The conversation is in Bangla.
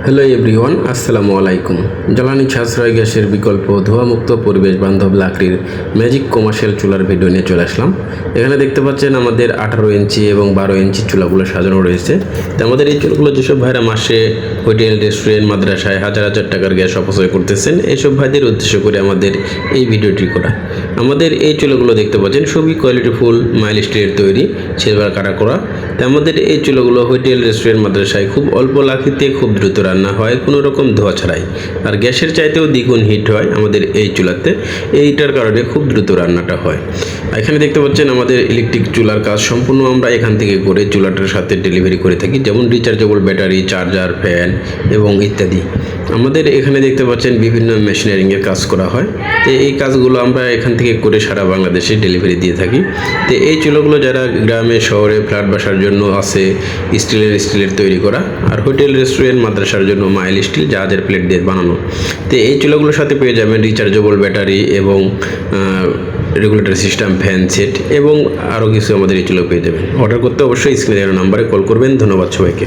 হ্যালো এভরিওয়ান আসসালামু আলাইকুম জ্বালানি সাশ্রয় গ্যাসের বিকল্প ধোঁয়ামুক্ত পরিবেশ বান্ধব লাকড়ির ম্যাজিক কমার্শিয়াল চুলার ভিডিও নিয়ে চলে আসলাম এখানে দেখতে পাচ্ছেন আমাদের আঠারো ইঞ্চি এবং বারো ইঞ্চি চুলাগুলো সাজানো রয়েছে তো আমাদের এই চুলাগুলো যেসব ভাইরা মাসে হোটেল রেস্টুরেন্ট মাদ্রাসায় হাজার হাজার টাকার গ্যাস অপচয় করতেছেন এইসব ভাইদের উদ্দেশ্য করে আমাদের এই ভিডিওটি করা আমাদের এই চুলাগুলো দেখতে পাচ্ছেন খুবই কোয়ালিটিফুল মাইল স্টিলের তৈরি সিলভার কাটা করা আমাদের এই চুলোগুলো হোটেল, রেস্টুরেন্ট, মাদ্রাসায় খুব অল্প লাখিতে খুব দ্রুত রান্না হয়, কোনো রকম ধোয়া ছাড়াই। আর গ্যাসের চাইতেও দ্বিগুণ হিট হয় আমাদের এই চুলাতে, এইটার কারণে খুব দ্রুত রান্নাটা হয়। এখানে দেখতে পাচ্ছেন আমাদের ইলেকট্রিক চুলার কাজ সম্পূর্ণ আমরা এখান থেকে করে চুলাটার সাথে ডেলিভারি করে থাকি, যেমন রিচার্জেবল ব্যাটারি চার্জার ফ্যান এবং ইত্যাদি। আমাদের এখানে দেখতে পাচ্ছেন বিভিন্ন মেশিনারিংয়ের কাজ করা হয়। তো এই কাজগুলো আমরা এখান থেকে করে সারা বাংলাদেশে ডেলিভারি দিয়ে থাকি। তো এই চুলোগুলো যারা গ্রামে, শহরে ফ্ল্যাট বাসার জন্য আছে, স্টিলের স্টিলের তৈরি করা আর হোটেল রেস্টুরেন্ট মাদ্রাসার জন্য মাইল স্টিল, জাহাজের প্লেট দিয়ে বানানো। তো এই চুলোগুলোর সাথে পেয়ে যাবেন রিচার্জেবল ব্যাটারি এবং রেগুলেটর সিস্টেম ফ্যান সেট এবং আরও কিছু আমাদের এই চুলো পেয়ে যাবেন। অর্ডার করতে অবশ্যই স্ক্রিনে নাম্বারে কল করবেন। ধন্যবাদ সবাইকে।